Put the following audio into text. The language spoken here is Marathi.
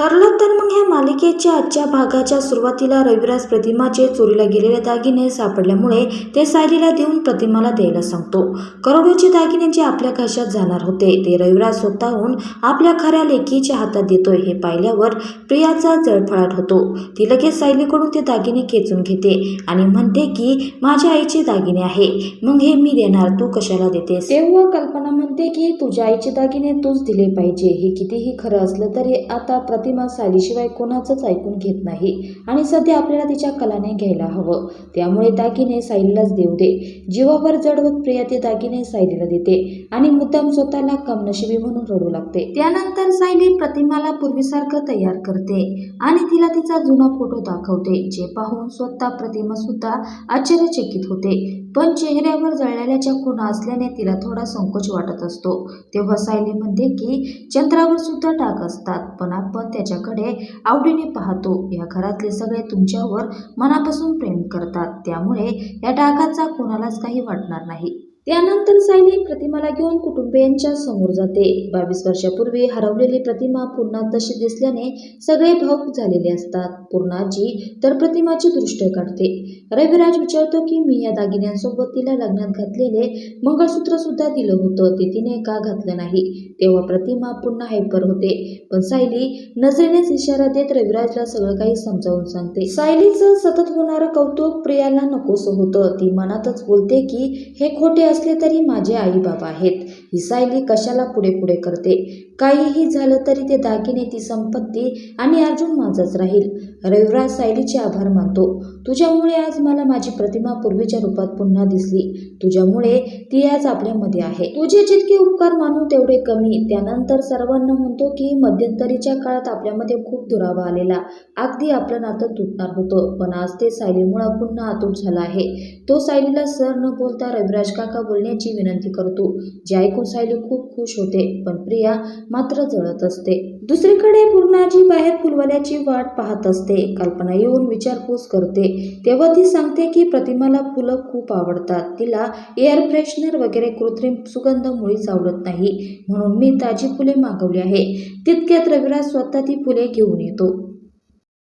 ठरलं तर मग ह्या मालिकेच्या आजच्या भागाच्या सुरुवातीला रविराज प्रतिमाचे चोरीला गेलेले दागिने सापडल्यामुळे ते सायलीला देऊन प्रतिमाला द्यायला सांगतो. करोडोचे दागिने जे आपल्या घशात जाणार होते ते रविराज स्वतःहून आपल्या खऱ्या लेकीच्या हातात देतोय हे पाहिल्यावर प्रियाचा जळफळाट होतो. ती लगेच सायलीकडून ते दागिने खेचून घेते आणि म्हणते की माझ्या आईचे दागिने आहे मग हे मी देणार तू कशाला देतेस? तेव्हा कल्पना म्हणते की तुझ्या आईचे दागिने तूच दिले पाहिजे हे कितीही खरं असलं तरी आता प्रति प्रतिमा सायलीशिवाय कोणाचंच ऐकून घेत नाही आणि सध्या आपल्याला तिच्या कलाने घ्यायला हवं. त्यामुळे दागिने सायलीलाच देऊ दे. जीवावर जडवत प्रिया ते दागिने सायलीला देते आणि मुद्दाम स्वतःला कमनशिबी म्हणून रडू लागते. त्यानंतर सायली प्रतिमाला पूर्वीसारखं तयार करते आणि तिला तिचा जुना फोटो दाखवते जे पाहून स्वतः प्रतिमा सुद्धा आश्चर्यचकित होते. पण चेहऱ्यावर जळलेल्याच्या खुणा असल्याने तिला थोडा संकोच वाटत असतो. तेव्हा सायली म्हणते की चंद्रावर सुद्धा डाग असतात पण आपण त्याच्याकडे आवडीने पाहतो. या घरातले सगळे तुमच्यावर मनापासून प्रेम करतात. त्यामुळे या डागाचा कोणालाच काही वाटणार नाही. त्यानंतर सायली प्रतिमाला घेऊन कुटुंबियांच्या समोर जाते. बावीस वर्षापूर्वी हरवलेली प्रतिमा पुन्हा तशी दिसल्याने सगळे भाऊक झालेले असतात. पूर्णाजी तर प्रतिमाची दृष्ट काढते. रविराज विचारतो की मी या दागिन्यांसोबत तिला लग्नात घातलेले मंगळसूत्र सुद्धा दिलं होतं. ते तिने का घातलं नाही? तेव्हा प्रतिमा पुन्हा हायपर होते. पण सायली नजरेनेच इशारा देत रविराजला सगळं काही समजावून सांगते. सायलीचं सतत होणारं कौतुक प्रियाला नकोसं होतं. ती मनातच बोलते की हे खोटे असले तरी माझे आई बाबा आहेत. ही सायली कशाला पुढे पुढे करते? काहीही झालं तरी ते दागिने ती संपत्ती आणि अर्जुन माझाच राहील. रविराज सायलीचे आभार मानतो. तुझ्यामुळे आज मला माझी प्रतिमा पूर्वीच्या रूपात पुन्हा दिसली. तुझ्यामुळे ती आज आपल्यामध्ये आहे. तुझे जितके उपकार मानू तेवढे कमी. त्यानंतर सर्वांना म्हणतो की मध्यंतरीच्या काळात आपल्यामध्ये खूप दुरावा आलेला. अगदी आपलं नातं तुटणार होतं. पण आज ते सायलीमुळं पुन्हा आतूट झालं आहे. तो सायलीला सर न बोलता रविराज काका बोलण्याची विनंती करतो. जे ऐकून सायली खूप खुश होते पण प्रिया मात्र जळत असते. दुसरीकडे पूर्णाजी बाहेर फुलवाल्याची वाट पाहत असते. कल्पना येऊन विचारपूस करते. तेव्हा ती सांगते की प्रतिमाला फुलं खूप आवडतात. तिला एअर फ्रेशनर वगैरे कृत्रिम सुगंध मुळीच आवडत नाही. म्हणून मी ताजी फुले मागवली आहे. तितक्यात रविराज स्वतः ती फुले घेऊन येतो.